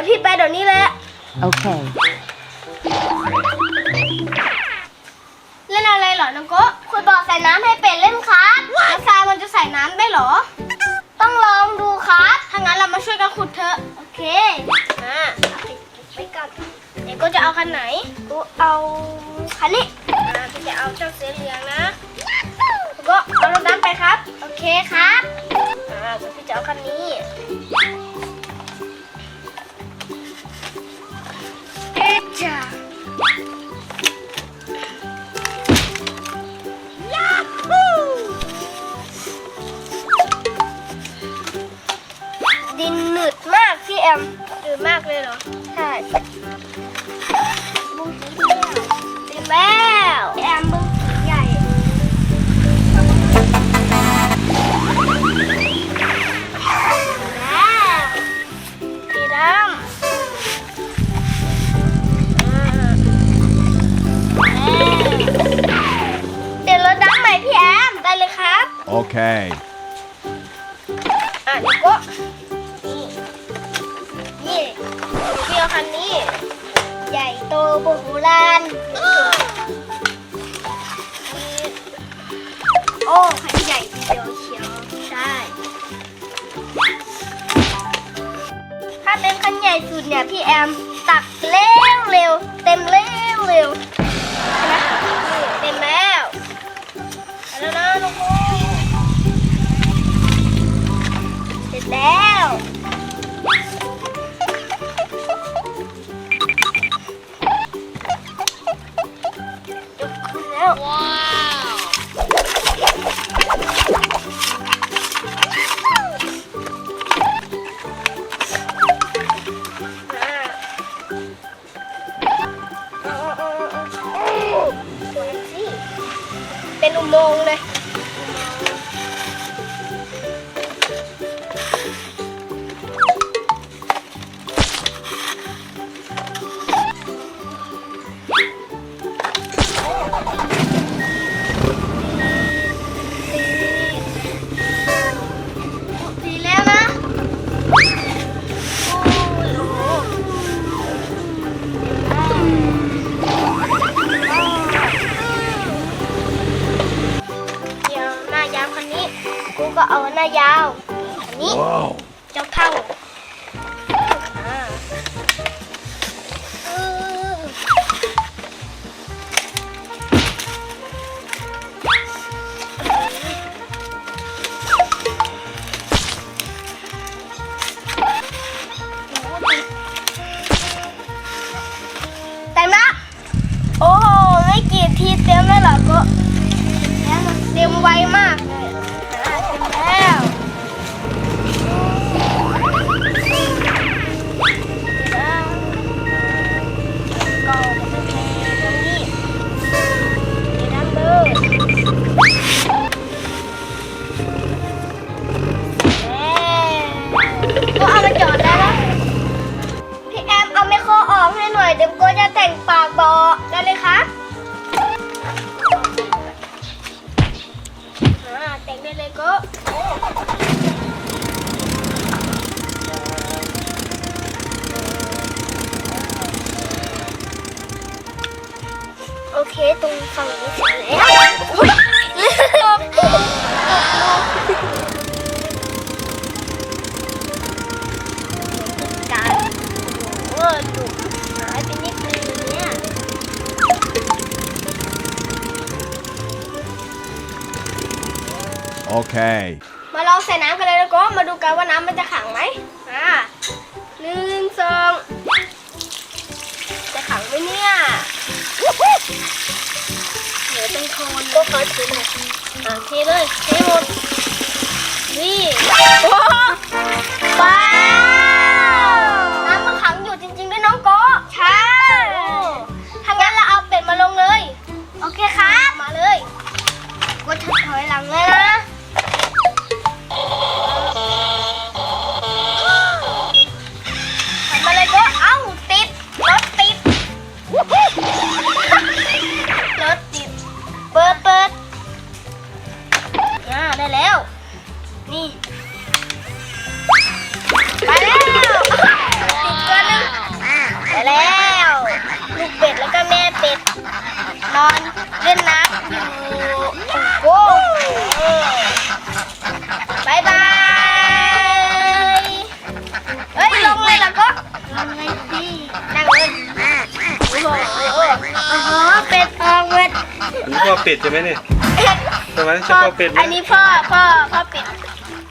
ด้เลยเดี๋ยวพี่ไปเดี๋ยวนี้แหละ Okay. เล่นอะไรเหรอน้องโกะคุณบอกใส่น้ำให้เป็ดเล่นครับแล้วทรายมันจะใส่น้ำได้เหรอ ต้องลองดูครับ ถ้างั้นเรามาช่วยกันขุดเถอะ โอเค อ่าเอาไปเก็บไว้ก่อนเด็กก็จะเอาคันไหนกูเอาคันนี้ อ่าพี่จะเอาเจ้าเสือเหลืองนะแล้วก็เอารถน้ำไปครับ โอเคครับ อ่าเดี๋ยวพี่จะเอาคันนี้ พี่แอมหนืดมากเลยเหรอ ใช่บุ้งสีเดียวเต็มแล้วพี่แอมบุ้งสีใหญ่แล้วสีดำอ่าแล้วเดี๋ยวรถดำใหม่พี่แอม ได้เลยครับ Okay. อะเดี๋ยวก็นี่นี่ เที่ยวคันนี้ ใหญ่โตโบราณนี่โอ้คันใหญ่ทีเดียวเชียวใช่ ถ้าเป็นคันใหญ่สุดเนี่ยพี่แอมตักเร็วเร็วเต็มเร็วเร็วใช่ไหมนี่เต็มแล้วแล้วนะลูกโเเป็นอุโมงค์เลย กูก็เอาหน้ายาว อันนี้ Whoa. เจ้าเท่าอ่าเออเต็มละโอ้โห ไม่กี่ทีเต็มแล้วเหรอก็เต็มไวมาก งปากบอได้เลยคะอ่าแต่งได้เลยก็โอเค ตรงฝั่งนี้เสร็จแล้ว Okay. มาลองใส่น้ำกันเลยแล้วก็มาดูกันว่าน้ำมันจะขังไหมอ่าหนึ่งสองจะขังไหมเนี่ยเดี๋ยวเป็นโคลนก็ขอถือหน่อยอ่าเทเลยเทหมดนี่ นี่ ไปแล้วอีกตัวหนึงไปแล้ว ลูกเป็ดแล้วก็แม่เป็ด นอนเล่นน้ำอยู่โอ้โหบายบาย เฮ้ย ลงเลยแล้วก็ลงเลยสินั่งเลยโอ้โหโอ้โหเป็ดออกเวทอันนี้พ่อเป็ดใช่ไหมเนี่ยใช่ ตัวนั้นช่พ่อปิดอันนี้พ่อพ่อพ่อปิด